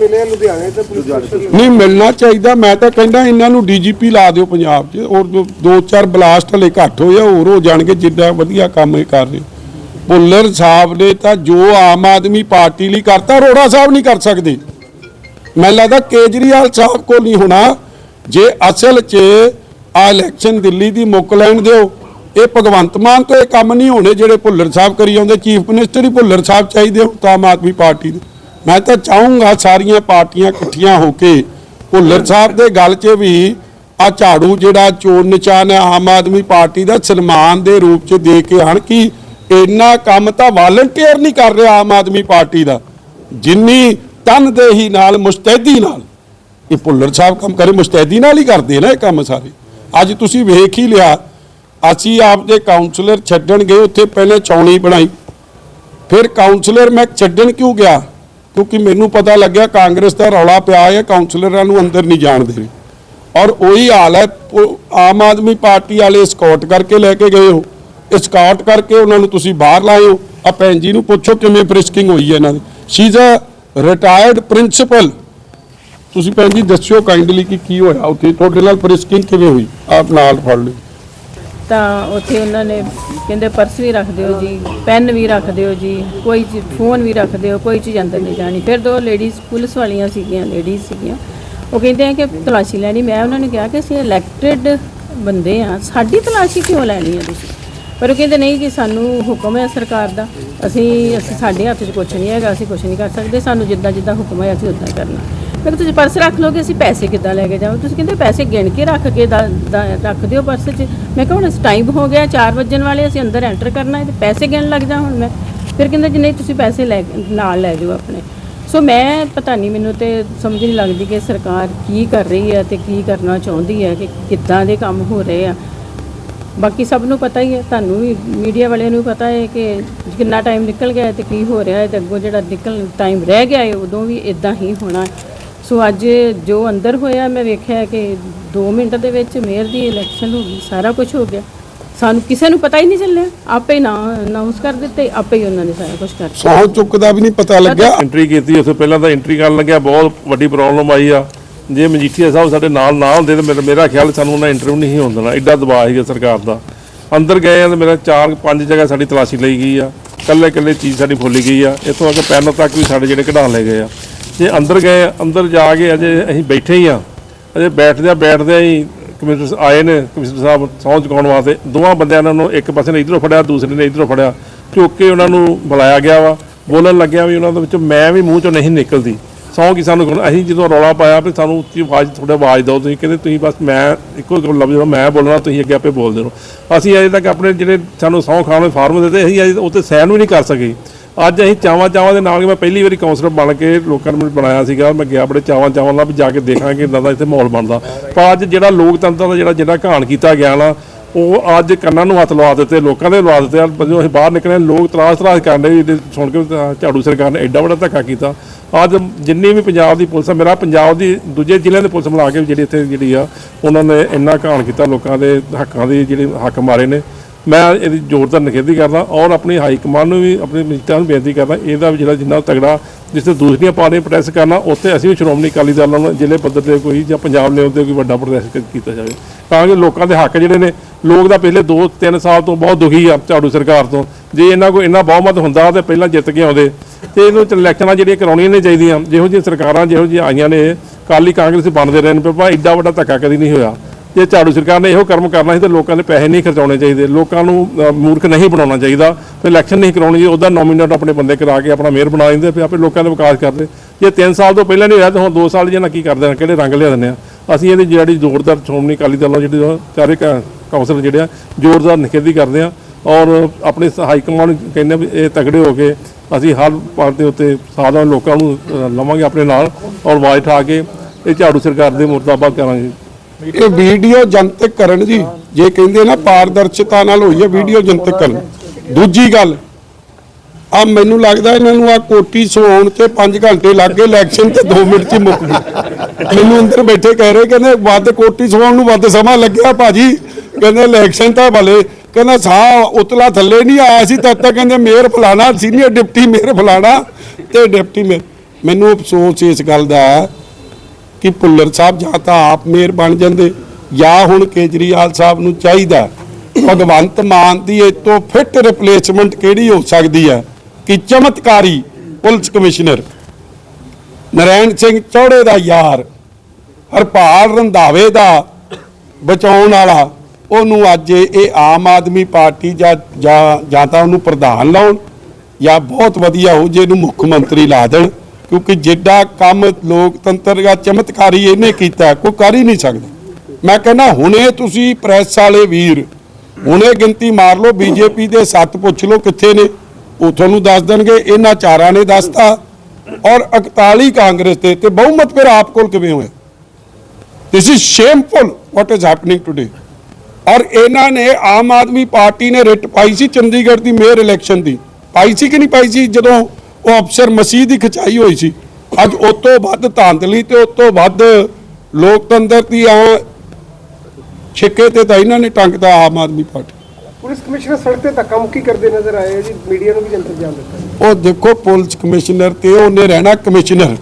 ਮਿਲੇ ਲੁਧਿਆਣੇ ਤੇ ਪੁਲਿਸ ਸਟੇਸ਼ਨ ਨਹੀਂ ਮਿਲਣਾ ਚਾਹੀਦਾ। ਮੈਂ ਤਾਂ ਕਹਿੰਦਾ ਇਹਨਾਂ ਨੂੰ ਡੀਜੀਪੀ ਲਾ ਦਿਓ ਪੰਜਾਬ 'ਚ। ਔਰ ਦੋ ਚਾਰ ਬਲਾਸਟ ਹਲੇ ਘੱਟ ਹੋਏ ਆ ਹੋਰ ਹੋ ਜਾਣਗੇ ਜਿੱਦਾਂ ਵਧੀਆ ਕੰਮ ਇਹ ਕਰ ਰਹੇ ਭੁੱਲਰ ਸਾਹਿਬ ਨੇ ਤਾਂ ਜੋ ਆਮ ਆਦਮੀ ਪਾਰਟੀ ਲਈ ਕਰਤਾ ਅਰੋੜਾ ਸਾਹਿਬ ਨਹੀਂ ਕਰ ਸਕਦੇ। ਮੈਨੂੰ ਲੱਗਦਾ ਕੇਜਰੀਵਾਲ ਸਾਹਿਬ ਕੋਲ ਨਹੀਂ ਹੋਣਾ। ਜੇ ਅਸਲ 'ਚ ਆ ਇਲੈਕਸ਼ਨ ਦਿੱਲੀ ਦੀ ਮੁੱਕ ਲੈਣ ਦਿਓ, ਇਹ ਭਗਵੰਤ ਮਾਨ ਤੋਂ ਇਹ ਕੰਮ ਨਹੀਂ ਹੋਣੇ ਜਿਹੜੇ ਭੁੱਲਰ ਸਾਹਿਬ ਕਰੀ ਆਉਂਦੇ ਚੀਫ ਮਿਨਿਸਟਰ ਹੀ ਭੁੱਲਰ ਸਾਹਿਬ ਚਾਹੀਦੇ ਹੋ ਤਾਂ ਆਮ ਆਦਮੀ ਪਾਰਟੀ ਦੇ। ਮੈਂ ਤਾਂ ਚਾਹੂੰਗਾ ਸਾਰੀਆਂ ਪਾਰਟੀਆਂ ਇਕੱਠੀਆਂ ਹੋ ਕੇ ਭੁੱਲਰ ਸਾਹਿਬ ਦੇ ਗੱਲ 'ਚ ਵੀ ਆ ਝਾੜੂ ਜਿਹੜਾ ਚੋਣ ਨਿਸ਼ਾਨ ਹੈ, ਆਮ ਆਦਮੀ ਪਾਰਟੀ ਦਾ ਸਨਮਾਨ ਦੇ ਰੂਪ 'ਚ ਦੇ ਕੇ ਹਣ ਕਿ ਇੰਨਾ ਕੰਮ ਤਾਂ ਵਾਲੰਟੀਅਰ ਨਹੀਂ ਕਰ ਰਿਹਾ ਆਮ ਆਦਮੀ ਪਾਰਟੀ ਦਾ, ਜਿੰਨੀ ਤਨਦੇਹੀ ਨਾਲ, ਮੁਸਤੈਦੀ ਨਾਲ। ਇਹ ਭੁੱਲਰ ਸਾਹਿਬ ਕੰਮ ਕਰੇ, ਮੁਸਤੈਦੀ ਨਾਲ ਹੀ ਕਰਦੇ ਨਾ ਇਹ ਕੰਮ ਸਾਰੇ। ਅੱਜ ਤੁਸੀਂ ਵੇਖ ਹੀ ਲਿਆ, ਅਸੀਂ ਆਪਦੇ ਕਾਉਂਸਲਰ ਛੱਡਣ ਗਏ, ਉੱਥੇ ਪਹਿਲੇ ਚੌਣੀ ਬਣਾਈ। ਫਿਰ ਕਾਉਂਸਲਰ ਮੈਂ ਛੱਡਣ ਕਿਉਂ ਗਿਆ? ਕਿਉਂਕਿ ਮੈਨੂੰ ਪਤਾ ਲੱਗਿਆ ਕਾਂਗਰਸ ਦਾ ਰੌਲਾ ਪਿਆ ਹੈ ਕਾਉਂਸਲਰਾਂ ਨੂੰ ਅੰਦਰ ਨਹੀਂ ਜਾਣ ਦੇ ਰਹੇ। ਔਰ ਉਹੀ ਹਾਲ ਹੈ ਆਮ ਆਦਮੀ ਪਾਰਟੀ ਵਾਲੇ ਸਕਾਟ ਕਰਕੇ ਲੈ ਕੇ ਗਏ ਹੋ ਸਕਾਟ ਕਰਕੇ ਉਹਨਾਂ ਨੂੰ ਤੁਸੀਂ ਬਾਹਰ ਲਾਏ ਆ ਭੈਣ ਜੀ ਨੂੰ ਪੁੱਛੋ ਕਿਵੇਂ ਫ੍ਰਿਸਕਿੰਗ ਹੋਈ ਹੈ ਇਹਨਾਂ ਦੀ। She is a retired principal ਤੁਸੀਂ ਭੈਣ ਜੀ ਦੱਸਿਓ ਕਾਈਂਡਲੀ ਕਿ ਕੀ ਹੋਇਆ ਉੱਥੇ। ਤੁਹਾਡੇ ਨਾਲ ਫ੍ਰਿਸਕਿੰਗ ਕਿਵੇਂ ਹੋਈ? ਆਪ ਨਾਲ ਫੜ ਲਿਓ। ਤਾਂ ਉੱਥੇ ਉਹਨਾਂ ਨੇ ਕਹਿੰਦੇ, ਪਰਸ ਵੀ ਰੱਖ ਦਿਓ ਜੀ, ਪੈਨ ਵੀ ਰੱਖ ਦਿਓ ਜੀ, ਕੋਈ ਚੀਜ਼ ਫੋਨ ਵੀ ਰੱਖ ਦਿਓ, ਕੋਈ ਚੀਜ਼ ਅੰਦਰ ਨਹੀਂ ਜਾਣੀ। ਫਿਰ ਦੋ ਲੇਡੀਜ਼ ਪੁਲਿਸ ਵਾਲੀਆਂ ਸੀਗੀਆਂ ਲੇਡੀਜ਼ ਸੀਗੀਆਂ। ਉਹ ਕਹਿੰਦੇ ਆ ਕਿ ਤਲਾਸ਼ੀ ਲੈਣੀ। ਮੈਂ ਉਹਨਾਂ ਨੂੰ ਕਿਹਾ ਕਿ ਅਸੀਂ ਇਲੈਕਟਿਡ ਬੰਦੇ ਆ। ਸਾਡੀ ਤਲਾਸ਼ੀ ਕਿਉਂ ਲੈਣੀ ਹੈ ਤੁਸੀਂ? ਪਰ ਉਹ ਕਹਿੰਦੇ ਨਹੀਂ ਕਿ ਸਾਨੂੰ ਹੁਕਮ ਹੈ ਸਰਕਾਰ ਦਾ। ਅਸੀਂ ਅਸੀਂ ਸਾਡੇ ਹੱਥ 'ਚ ਕੁਝ ਨਹੀਂ ਹੈਗਾ, ਅਸੀਂ ਕੁਝ ਨਹੀਂ ਕਰ ਸਕਦੇ। ਸਾਨੂੰ ਜਿੱਦਾਂ ਜਿੱਦਾਂ ਹੁਕਮ ਹੈ ਅਸੀਂ ਉਦਾਂ ਕਰਨਾ। ਮੈਂ ਕਿਹਾ, ਤੁਸੀਂ ਪਰਸ ਰੱਖ ਲਓਗੇ ਅਸੀਂ ਪੈਸੇ ਕਿੱਦਾਂ ਲੈ ਕੇ ਜਾਵਾਂ? ਤੁਸੀਂ ਕਹਿੰਦੇ ਪੈਸੇ ਗਿਣ ਕੇ ਰੱਖ ਕੇ ਦ- ਦ- ਰੱਖ ਦਿਓ ਪਰਸ 'ਚ। ਮੈਂ ਕਿਹਾ, ਹੁਣ ਟਾਈਮ ਹੋ ਗਿਆ 4 ਵਜਣ ਵਾਲੇ ਅਸੀਂ ਅੰਦਰ ਐਂਟਰ ਕਰਨਾ ਹੈ ਤੇ ਪੈਸੇ ਗਿਣ ਲੱਗ ਜਾ ਹੁਣ ਮੈਂ। ਫਿਰ ਕਹਿੰਦਾ ਜੀ, ਨਹੀਂ, ਤੁਸੀਂ ਪੈਸੇ ਲੈ ਨਾਲ ਲੈ ਜਾਓ ਆਪਣੇ। ਸੋ ਮੈਂ ਪਤਾ ਨਹੀਂ, ਮੈਨੂੰ ਤੇ ਸਮਝ ਨਹੀਂ ਲੱਗਦੀ ਕਿ ਸਰਕਾਰ ਕੀ ਕਰ ਰਹੀ ਹੈ ਤੇ ਕੀ ਕਰਨਾ ਚਾਹੁੰਦੀ ਹੈ, ਕਿ ਕਿੱਦਾਂ ਦੇ ਕੰਮ ਹੋ ਰਹੇ ਆ। ਬਾਕੀ ਸਭ ਨੂੰ ਪਤਾ ਹੀ ਹੈ ਤੁਹਾਨੂੰ ਵੀ ਮੀਡੀਆ ਵਾਲਿਆਂ ਨੂੰ ਵੀ ਪਤਾ ਹੈ ਕਿ ਕਿੰਨਾ ਟਾਈਮ ਨਿਕਲ ਗਿਆ ਹੈ ਤੇ ਕੀ ਹੋ ਰਿਹਾ ਹੈ ਤੇ ਅੱਗੋਂ ਜਿਹੜਾ ਨਿਕਲ ਟਾਈਮ ਰਹਿ ਗਿਆ ਹੈ ਉਦੋਂ ਵੀ ਇਦਾਂ ਹੀ ਹੋਣਾ। ਸੋ ਅੱਜ ਜੋ ਅੰਦਰ ਹੋਇਆ ਮੈਂ ਵੇਖਿਆ ਕਿ 2 ਮਿੰਟ ਦੇ ਵਿੱਚ ਮੇਅਰ ਦੀ ਇਲੈਕਸ਼ਨ ਹੋ ਗਈ ਸਾਰਾ ਕੁਝ ਹੋ ਗਿਆ। ਸਾਨੂੰ ਕਿਸੇ ਨੂੰ ਪਤਾ ਹੀ ਨਹੀਂ ਚੱਲਿਆ। ਆਪੇ ਨਾ ਅਨਾਉਂਸ ਕਰ ਦਿੱਤੇ ਆਪੇ ਹੀ ਉਹਨਾਂ ਨੇ ਸਾਰਾ ਕੁਝ ਕਰ ਦਿੱਤਾ। ਸੌ ਚੁੱਕਦਾ ਵੀ ਨਹੀਂ ਪਤਾ ਲੱਗਿਆ। ਐਂਟਰੀ ਕੀਤੀ ਉੱਥੇ ਪਹਿਲਾਂ ਤਾਂ ਐਂਟਰੀ ਕਰਨ ਲੱਗਿਆ ਬਹੁਤ ਵੱਡੀ ਪ੍ਰੋਬਲਮ ਆਈ ਆ। ਜੇ ਮਜੀਠੀਆ ਸਾਹਿਬ ਸਾਡੇ ਨਾਲ ਨਾ ਹੁੰਦੇ ਤਾਂ ਮੇਰਾ ਮੇਰਾ ਖਿਆਲ ਸਾਨੂੰ ਉਹਨਾਂ ਇੰਟਰਵਿਊ ਨਹੀਂ ਹੋਣ ਦੇਣਾ। ਐਡਾ ਦਬਾਅ ਸੀਗਾ ਸਰਕਾਰ ਦਾ। ਅੰਦਰ ਗਏ ਆ ਤੇ ਮੇਰਾ ਚਾਰ ਪੰਜ ਜਗ੍ਹਾ ਸਾਡੀ ਤਲਾਸ਼ੀ ਲਈ ਗਈ ਆ। ਕੱਲੇ ਕੱਲੇ ਚੀਜ਼ ਸਾਡੀ ਫੋਲੀ ਗਈ ਆ। ਇੱਥੋਂ ਆ ਕੇ ਪੈਨ ਤੱਕ ਵੀ ਸਾਡੇ ਜਿਹੜੇ ਕਢਾ ਲਏ ਗਏ ਆ। ਜੇ ਅੰਦਰ ਗਏ ਅੰਦਰ ਜਾ ਕੇ ਅਜੇ ਅਸੀਂ ਬੈਠੇ ਹੀ ਆ। ਅਜੇ ਬੈਠਦੇ ਆ ਬੈਠਦੇ ਹੀ ਕਮਿਸ਼ਨਰ ਆਏ ਨੇ, ਕਮਿਸ਼ਨਰ ਸਾਹਿਬ ਸਹੁੰ ਚੁਕਾਉਣ ਵਾਸਤੇ। ਦੋਵਾਂ ਬੰਦਿਆਂ ਨੇ ਉਹਨੂੰ ਇੱਕ ਪਾਸੇ ਨੇ ਇਧਰੋਂ ਫੜਿਆ, ਦੂਸਰੇ ਨੇ ਇਧਰੋਂ ਫੜਿਆ। ਚੁੱਕ ਕੇ ਉਹਨਾਂ ਨੂੰ ਬੁਲਾਇਆ ਗਿਆ ਵਾ। ਬੋਲਣ ਲੱਗਿਆ ਵੀ ਉਹਨਾਂ ਦੇ ਵਿੱਚੋਂ ਮੈਂ ਵੀ ਮੂੰਹ ਚੋਂ ਨਹੀਂ ਨਿਕਲਦੀ। ਸਹੁੰ ਕੀ ਸਾਨੂੰ ਅਸੀਂ ਜਦੋਂ ਰੌਲਾ ਪਾਇਆ ਵੀ ਸਾਨੂੰ ਉੱਚੀ ਆਵਾਜ਼ ਥੋੜਾ ਆਵਾਜ਼ ਦਿਓ, ਤੁਸੀਂ ਕਹਿੰਦੇ ਤੁਸੀਂ ਬਸ ਮੈਂ ਇੱਕੋ ਗੱਲ ਲਫ਼ਜ਼ ਜਦੋਂ ਮੈਂ ਬੋਲਣਾ, ਤੁਸੀਂ ਅੱਗੇ ਆਪੇ ਬੋਲਦੇ ਰਹੋ। ਅਸੀਂ ਅਜੇ ਤੱਕ ਆਪਣੇ ਜਿਹੜੇ ਸਾਨੂੰ ਸਹੁੰ ਖਾਣ ਦੇ ਫਾਰਮ ਦਿੱਤੇ, ਅਸੀਂ ਅਜੇ ਉੱਤੇ ਸਹਿਣ ਵੀ ਨਹੀਂ ਕਰ ਸਕੇ। ਅੱਜ ਅਸੀਂ ਚਾਵਾਂ ਚਾਵਾਂ ਦੇ ਨਾਲ ਮੈਂ ਪਹਿਲੀ ਵਾਰੀ ਕਾਉਂਸਲਰ ਬਣ ਕੇ ਲੋਕਾਂ ਨੂੰ ਬਣਾਇਆ ਸੀਗਾ। ਮੈਂ ਗਿਆ ਬੜੇ ਚਾਵਾਂ ਚਾਵਾਂ ਨਾਲ ਵੀ ਜਾ ਕੇ ਦੇਖਾਂਗੇ ਇਦਾਂ ਦਾ ਇੱਥੇ ਮਾਹੌਲ ਬਣਦਾ। ਪਰ ਅੱਜ ਜਿਹੜਾ ਲੋਕਤੰਤਰ ਦਾ ਜਿਹੜਾ ਜਿਹੜਾ ਘਾਣ ਕੀਤਾ ਗਿਆ ਨਾ ਉਹ ਅੱਜ ਕੰਨਾਂ ਨੂੰ ਹੱਥ ਲਵਾ ਦਿੱਤੇ, ਲੋਕਾਂ ਦੇ ਲਵਾ ਦਿੱਤੇ ਜਦੋਂ ਅਸੀਂ ਬਾਹਰ ਨਿਕਲੇ, ਲੋਕ ਤਰਾਸ ਤਰਾਸ ਕਰਦੇ ਵੀ ਸੁਣ ਕੇ ਝਾੜੂ ਸਰਕਾਰ ਨੇ ਐਡਾ ਵੱਡਾ ਧੱਕਾ ਕੀਤਾ। ਅੱਜ ਜਿੰਨੀ ਵੀ ਪੰਜਾਬ ਦੀ ਪੁਲਿਸ ਆ, ਮੇਰਾ ਪੰਜਾਬ ਦੀ ਦੂਜੇ ਜ਼ਿਲ੍ਹਿਆਂ ਦੀ ਪੁਲਿਸ ਮਿਲਾ ਕੇ ਵੀ ਜਿਹੜੀ ਇੱਥੇ ਜਿਹੜੀ ਆ, ਉਹਨਾਂ ਨੇ ਇੰਨਾ ਘਾਣ ਕੀਤਾ ਲੋਕਾਂ ਦੇ ਹੱਕਾਂ ਦੇ ਜਿਹੜੇ ਹੱਕ ਮਾਰੇ ਨੇ। ਮੈਂ ਇਹਦੀ ਜ਼ੋਰਦਾਰ ਨਿਖੇਧੀ ਕਰਦਾ ਔਰ ਆਪਣੀ ਹਾਈ ਕਮਾਂਡ ਨੂੰ ਵੀ, ਆਪਣੀ ਮਿਨਿਸਟਰਾਂ ਨੂੰ ਬੇਨਤੀ ਕਰਦਾ, ਇਹਦਾ ਵੀ ਜਿਹੜਾ ਜਿੰਨਾ ਤਗੜਾ ਜਿੱਥੇ ਦੂਸਰੀਆਂ ਪਾਰਟੀਆਂ ਪ੍ਰੋਟੈਸਟ ਕਰਨਾ, ਉੱਥੇ ਅਸੀਂ ਵੀ ਸ਼੍ਰੋਮਣੀ ਅਕਾਲੀ ਦਲ ਨੂੰ ਜ਼ਿਲ੍ਹੇ ਪੱਧਰ ਤੇ ਕੋਈ ਜਾਂ ਪੰਜਾਬ ਲੈਵਲ ਤੇ ਕੋਈ ਵੱਡਾ ਪ੍ਰੋਟੈਸਟ ਕੀਤਾ ਜਾਵੇ। ਤਾਂ ਕਿ ਲੋਕਾਂ ਦੇ ਹੱਕ ਜਿਹੜੇ ਨੇ, ਲੋਕ ਦਾ ਪਿਛਲੇ 2-3 ਸਾਲ ਤੋਂ ਬਹੁਤ ਦੁਖੀ ਆ ਝਾੜੂ ਸਰਕਾਰ ਤੋਂ। ਜੇ ਇਹਨਾਂ ਕੋਈ ਇੰਨਾ ਬਹੁਮਤ ਹੁੰਦਾ ਤੇ ਪਹਿਲਾਂ ਜਿੱਤ ਕੇ ਆਉਂਦੇ। ਤੇ ਇਹਨੂੰ ਚ, ਇਲੈਕਸ਼ਨਾਂ ਜਿਹੜੀਆਂ ਕਰਾਉਣੀਆਂ ਨਹੀਂ ਚਾਹੀਦੀਆਂ, ਜਿਹੋ ਜਿਹੀਆਂ ਸਰਕਾਰਾਂ, ਜਿਹੋ ਜਿਹੀਆਂ ਆਈਆਂ ਨੇ ਕਾਲੀ ਕਾਂਗਰਸ ਬਣਦੇ ਰਹੇ ਨੇ ਪਰ ਭਾਈ ਐਡਾ ਵੱਡਾ ਧੱਕਾ ਕਦੀ ਨਹੀਂ ਹੋਇਆ। ਜੇ ਝਾੜੂ ਸਰਕਾਰ ਨੇ ਇਹੋ ਕਰਮ ਕਰਨਾ ਸੀ ਤਾਂ ਲੋਕਾਂ ਦੇ ਪੈਸੇ ਨਹੀਂ ਖਰਚਾਉਣੇ ਚਾਹੀਦੇ। ਲੋਕਾਂ ਨੂੰ ਮੂਰਖ ਨਹੀਂ ਬਣਾਉਣਾ ਚਾਹੀਦਾ। ਤੇ ਇਲੈਕਸ਼ਨ ਨਹੀਂ ਕਰਾਉਣੀ ਚਾਹੀਦੀ ਉਹਦਾ ਨੋਮੀਨੇਟ ਆਪਣੇ ਬੰਦੇ ਕਰਾ ਕੇ ਆਪਣਾ ਮੇਅਰ ਬਣਾ ਦਿੰਦੇ, ਫਿਰ ਆਪੇ ਲੋਕਾਂ ਦਾ ਵਿਕਾਸ ਕਰਦੇ। ਜੇ 3 ਸਾਲ ਤੋਂ ਪਹਿਲਾਂ ਨਹੀਂ ਹੋਇਆ ਤਾਂ ਹੁਣ 2 ਸਾਲ ਜਿਹਨਾਂ ਕੀ ਕਰਦੇ ਨੇ, ਕਿਹੜੇ ਰੰਗ ਲਿਆ ਦਿੰਦੇ ਆ? ਅਸੀਂ ਇਹਦੀ ਜਿਹੜੀ ਜ਼ੋਰਦਾਰ ਸ਼੍ਰੋਮਣੀ ਅਕਾਲੀ ਦਲ ਨਾਲ ਜਿਹੜੀ ਚਾਰੇ ਕ- ਕੌਂਸਲ ਜਿਹੜੇ ਆ, ਜ਼ੋਰਦਾਰ ਨਿਖੇਧੀ ਕਰਦੇ ਆ। ਔਰ ਆਪਣੇ ਹਾਈ ਕਮਾਂਡ ਨੂੰ ਕਹਿੰਦੇ ਵੀ ਇਹ ਤਗੜੇ ਹੋ ਕੇ ਅਸੀਂ ਹਰ ਪਾਰਟੀ ਦੇ ਉੱਤੇ ਸਾധാਰਨ ਲੋਕਾਂ ਨੂੰ ਲਵਾਂਗੇ ਆਪਣੇ ਨਾਲ। ਔਰ ਆਵਾਜ਼ ਠਾ ਕੇ ਇਹ ਝਾੜੂ ਸਰਕਾਰ ਦੇ ਮੁਰਦਾਬਾਦ ਕਰਾਂਗੇ। ਇਹ ਵੀਡੀਓ ਜਨਤਕ ਕਰਨ ਜੀ। ਜੇ ਕਹਿੰਦੇ ਨਾ ਪਾਰਦਰਸ਼ਤਾ ਨਾਲ ਹੋਈ ਹੈ, ਵੀਡੀਓ ਜਨਤਕ ਕਰਨ। ਦੂਜੀ ਗੱਲ, ਆ ਮੈਨੂੰ ਲੱਗਦਾ ਇਹਨਾਂ ਨੂੰ ਆ ਕੋਟੀ ਸਵਾਉਣ ਤੇ 5 ਘੰਟੇ ਲੱਗ ਗਏ, ਇਲੈਕਸ਼ਨ ਤੇ 2 ਮਿੰਟ 'ਚ ਮੁੱਕ ਗਈ। ਮੈਨੂੰ ਅੰਦਰ ਬੈਠੇ ਕਹਿ ਰਹੇ, ਕਹਿੰਦੇ ਵੱਧ ਕੋਟੀ ਸਵਾਉਣ ਨੂੰ ਵੱਧ ਸਮਾਂ ਲੱਗਿਆ ਭਾਜੀ। ਕਹਿੰਦੇ ਇਲੈਕਸ਼ਨ ਤਾਂ ਭਲੇ। ਕਹਿੰਦਾ ਸਾਹ ਉਤਲਾ ਥੱਲੇ ਨਹੀਂ ਆਇਆ ਸੀ, ਤਦ ਤੱਕ ਕਹਿੰਦੇ ਮੇਅਰ ਫਲਾਣਾ, ਸੀਨੀਅਰ ਡਿਪਟੀ ਮੇਅਰ ਫਲਾਣਾ ਤੇ ਡਿਪਟੀ ਮੇਅਰ। ਮੈਨੂੰ ਅਫਸੋਸ ਇਸ ਗੱਲ ਦਾ ਕਿ ਭੁੱਲਰ ਸਾਹਿਬ ਜਾਂ ਤਾਂ ਆਪ ਮੇਅਰ ਬਣ ਜਾਂਦੇ ਜਾਂ ਹੁਣ ਕੇਜਰੀਵਾਲ ਸਾਹਿਬ ਨੂੰ ਚਾਹੀਦਾ ਭਗਵੰਤ ਮਾਨ ਦੀ ਇਹ ਤੋਂ ਫਿੱਟ ਰਿਪਲੇਸਮੈਂਟ ਕਿਹੜੀ ਹੋ ਸਕਦੀ ਹੈ? ਕਿ ਚਮਤਕਾਰੀ ਪੁਲਿਸ ਕਮਿਸ਼ਨਰ। ਨਰੈਣ ਸਿੰਘ ਚੌੜੇ ਦਾ ਯਾਰ, ਹਰਪਾਲ ਰੰਧਾਵੇ ਦਾ ਬਚਾਉਣ ਵਾਲਾ, ਉਹਨੂੰ ਅੱਜ ਇਹ ਆਮ ਆਦਮੀ ਪਾਰਟੀ ਜਾਂ ਜਾਂ ਤਾਂ ਉਹਨੂੰ ਪ੍ਰਧਾਨ ਲਾਉਣ ਜਾਂ ਬਹੁਤ ਵਧੀਆ ਹੋ ਜੇ ਇਹਨੂੰ ਮੁੱਖ ਮੰਤਰੀ ਲਾ ਦੇਣ। ਕਿਉਂਕਿ ਜਿੱਡਾ ਕੰਮ ਲੋਕਤੰਤਰ ਦਾ ਚਮਤਕਾਰੀ ਇਹਨੇ ਕੀਤਾ, ਕੋਈ ਕਰ ਹੀ ਨਹੀਂ ਸਕਦਾ। ਮੈਂ ਕਹਿੰਦਾ, ਹੁਣੇ ਤੁਸੀਂ ਪ੍ਰੈਸ ਵਾਲੇ ਵੀਰ, ਹੁਣੇ ਗਿਣਤੀ ਮਾਰ ਲਓ, ਬੀਜੇਪੀ ਦੇ ਸੱਤ ਪੁੱਛ ਲਓ ਕਿੱਥੇ ਨੇ, ਉਹ ਤੁਹਾਨੂੰ ਦੱਸ ਦੇਣਗੇ, ਇਹਨਾਂ ਚਾਰਾਂ ਨੇ ਦੱਸਤਾ। ਔਰ 41 ਕਾਂਗਰਸ ਦੇ ਤੇ ਬਹੁਮਤ ਫਿਰ ਆਪ ਕੋਲ ਕਿਵੇਂ ਹੋਇਆ? This is shameful what is happening today ਔਰ ਇਹਨਾਂ ਨੇ ਆਮ ਆਦਮੀ ਪਾਰਟੀ ਨੇ ਰਿਟ ਪਾਈ ਸੀ ਚੰਡੀਗੜ੍ਹ ਦੀ ਮੇਅਰ ਇਲੈਕਸ਼ਨ ਦੀ। ਪਾਈ ਸੀ ਕਿ ਨਹੀਂ ਪਾਈ ਸੀ? ਜਦੋਂ ਉਹ ਅਫਸਰ ਮਸੀਹ ਦੀ ਖਚਾਈ ਹੋਈ ਸੀ। ਅੱਜ ਉਸ ਤੋਂ ਵੱਧ ਧਾਂਦਲੀ ਤੇ ਉਸ ਤੋਂ ਵੱਧ ਲੋਕਤੰਤਰ ਦੀ ਆ ਛਿੱਕੇ ਤੇ ਤਾਂ ਇਹਨਾਂ ਨੇ ਟੰਗਦਾ ਆਮ ਆਦਮੀ ਪਾਰਟੀ। ਪੁਲਿਸ ਕਮਿਸ਼ਨਰ ਸੜਕ ਤੇ ਧੱਕਾ ਮੁੱਕੀ ਕਰਦੇ ਨਜ਼ਰ ਆਏ ਆ ਜੀ ਮੀਡੀਆ ਨੂੰ ਵੀ ਜਨਤਕ ਜਾਣ ਦਿੱਤਾ। ਉਹ ਦੇਖੋ ਪੁਲਿਸ ਕਮਿਸ਼ਨਰ ਤੇ ਉਹਨੇ ਰਹਿਣਾ ਕਮਿਸ਼ਨਰ।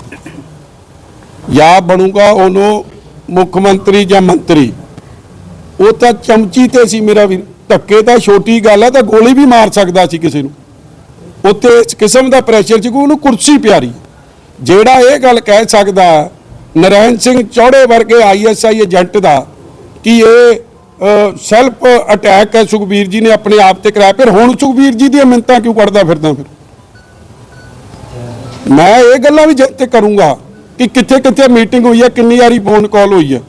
ਜਾਂ ਬਣੂਗਾ ਉਹਨੂੰ ਮੁੱਖ ਮੰਤਰੀ ਜਾਂ ਮੰਤਰੀ। ਉਹ ਤਾਂ ਚਮਚੀ ਤੇ ਸੀ ਮੇਰਾ ਵੀਰ। ਧੱਕੇ ਤਾਂ ਛੋਟੀ ਗੱਲ ਹੈ ਤਾਂ ਗੋਲੀ ਵੀ ਮਾਰ ਸਕਦਾ ਸੀ ਕਿਸੇ ਨੂੰ। ਉੱਥੇ ਇਸ ਕਿਸਮ ਦਾ ਪ੍ਰੈਸ਼ਰ ਸੀ ਕਿ ਉਹਨੂੰ ਕੁਰਸੀ ਪਿਆਰੀ। ਜਿਹੜਾ ਇਹ ਗੱਲ ਕਹਿ ਸਕਦਾ ਨਰੈਣ ਸਿੰਘ ਚੌੜੇ ਵਰਗੇ ਆਈਐਸਆਈ ਏਜੰਟ ਦਾ, ਕਿ ਇਹ ਸੈਲਫ ਅਟੈਕ ਹੈ ਸੁਖਬੀਰ ਜੀ ਨੇ ਆਪਣੇ ਆਪ ਤੇ ਕਰਾਇਆ। ਫਿਰ ਹੁਣ ਸੁਖਬੀਰ ਜੀ ਦੀਆਂ ਮਿੰਤਾਂ ਕਿਉਂ ਕੱਢਦਾ ਫਿਰਦਾ ਫਿਰ? ਮੈਂ ਇਹ ਗੱਲਾਂ ਵੀ ਜਨਤਕ ਕਰੂੰਗਾ ਕਿ ਕਿੱਥੇ ਕਿੱਥੇ ਮੀਟਿੰਗ ਹੋਈ ਹੈ, ਕਿੰਨੀ ਵਾਰੀ ਫੋਨ ਕਾਲ ਹੋਈ ਹੈ।